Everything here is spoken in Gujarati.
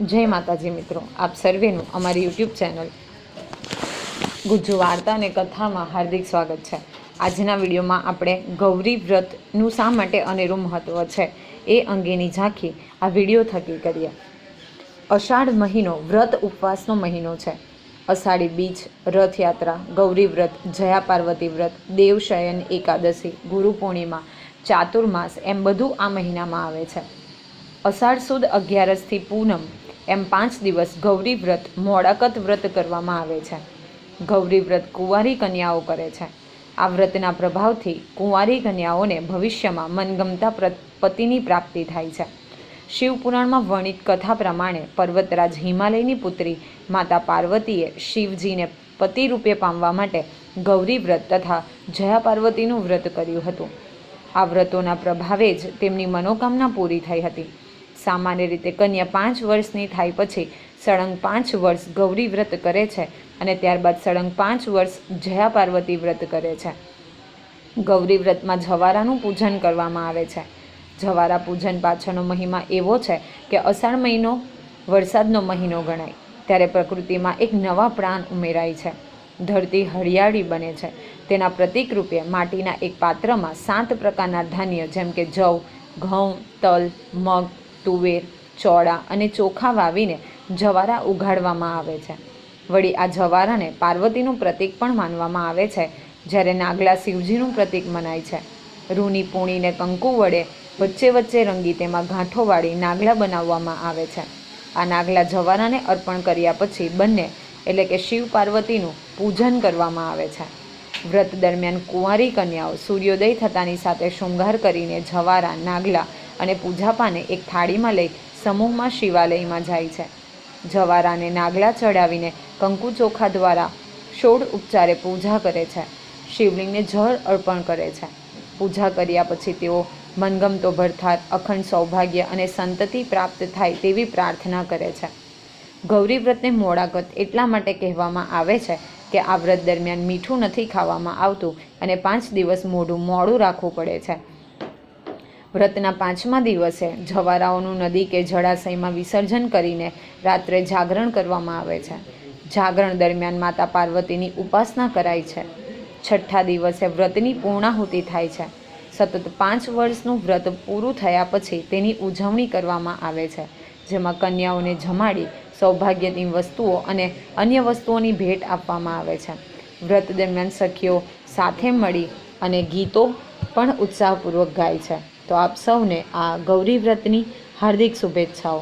જય માતાજી મિત્રો, આપ સર્વેનું અમારી યુટ્યુબ ચેનલ ગુજ્જુ વાર્તા અને કથામાં હાર્દિક સ્વાગત છે. આજના વિડીયોમાં આપણે ગૌરી વ્રતનું શા માટે અનેરું મહત્ત્વ છે એ અંગેની ઝાંખી આ વીડિયો થકી કરીએ. અષાઢ મહિનો વ્રત ઉપવાસનો મહિનો છે. અષાઢી બીજ, રથયાત્રા, ગૌરી વ્રત, જયા પાર્વતી વ્રત દેવશયન એકાદશી, ગુરુ પૂર્ણિમા, ચાતુર્માસ એમ બધું આ મહિનામાં આવે છે. અષાઢ સુદ અગિયારસથી પૂનમ એમ પાંચ દિવસ ગૌરી વ્રત, મોડાકત વ્રત કરવામાં આવે છે. ગૌરી વ્રત કુંવારી કન્યાઓ કરે છે. આ વ્રતના પ્રભાવથી કુંવારી કન્યાઓને ભવિષ્યમાં મનગમતા પતિની પ્રાપ્તિ થાય છે. શિવપુરાણમાં વર્ણિત કથા પ્રમાણે પર્વતરાજ હિમાલયની પુત્રી માતા પાર્વતીએ શિવજીને પતિ રૂપે પામવા માટે ગૌરી વ્રત તથા જયા પાર્વતીનું વ્રત કર્યું હતું. આ વ્રતોના પ્રભાવે જ તેમની મનોકામના પૂરી થઈ હતી. સામાન્ય રીતે કન્યા પાંચ વર્ષની થાય પછી સળંગ પાંચ વર્ષ ગૌરી વ્રત કરે છે અને ત્યારબાદ સળંગ પાંચ વર્ષ જયા પાર્વતી વ્રત કરે છે. ગૌરી વ્રતમાં જવારાનું પૂજન કરવામાં આવે છે. જવારા પૂજન પાછળનો મહિમા એવો છે કે અષાઢ મહિનો વરસાદનો મહિનો ગણાય, ત્યારે પ્રકૃતિમાં એક નવા પ્રાણ ઉમેરાય છે. ધરતી હરિયાળી બને છે. તેના પ્રતિકરૂપે માટીના એક પાત્રમાં સાત પ્રકારના ધાન્ય જેમ કે જવ, ઘઉં, તલ, મગ તુવેર, ચોળા અને ચોખા વાવીને જવારા ઉગાડવામાં આવે છે. વળી આ જવારાને પાર્વતીનું પ્રતીક પણ માનવામાં આવે છે, જ્યારે નાગલા શિવજીનું પ્રતીક મનાય છે. રૂની પૂણીને કંકુ વડે વચ્ચે વચ્ચે રંગી તેમાં ગાંઠો વાળી નાગલા બનાવવામાં આવે છે. આ નાગલા જવારાને અર્પણ કર્યા પછી બંને, એટલે કે શિવ પાર્વતીનું, પૂજન કરવામાં આવે છે. વ્રત દરમિયાન કુંવારી કન્યાઓ સૂર્યોદય થતાની સાથે શૃંગાર કરીને જવારા, નાગલા અને પૂજાપાને એક થાળીમાં લઈ સમૂહમાં શિવાલયમાં જાય છે. જવારાને નાગલા ચડાવીને કંકુ ચોખા દ્વારા ષોડ ઉપચારે પૂજા કરે છે. શિવલિંગને જળ અર્પણ કરે છે. પૂજા કર્યા પછી તેઓ મનગમતો ભરથાર, અખંડ સૌભાગ્ય અને સંતતિ પ્રાપ્ત થાય તેવી પ્રાર્થના કરે છે. ગૌરી વ્રતને મોડાકત એટલા માટે કહેવામાં આવે છે કે આ વ્રત દરમિયાન મીઠું નથી ખાવામાં આવતું અને પાંચ દિવસ મોઢું મોડું રાખવું પડે છે. વ્રતના પાંચમા દિવસે જવારાઓનું નદી કે જળાશયમાં વિસર્જન કરીને રાત્રે જાગરણ કરવામાં આવે છે. જાગરણ દરમિયાન માતા પાર્વતીની ઉપાસના કરાય છે. છઠ્ઠા દિવસે વ્રતની પૂર્ણાહુતિ થાય છે. સતત પાંચ વર્ષનું વ્રત પૂરું થયા પછી તેની ઉજવણી કરવામાં આવે છે. જેમાં કન્યાઓને જમાડી, સૌભાગ્યની વસ્તુઓ અને અન્ય વસ્તુઓની ભેટ આપવામાં આવે છે. વ્રત દરમિયાન સખીઓ સાથે મળી અને ગીતો પણ ઉત્સાહપૂર્વક ગાય છે. તો આપ સૌને આ ગૌરી વ્રતની હાર્દિક શુભેચ્છાઓ.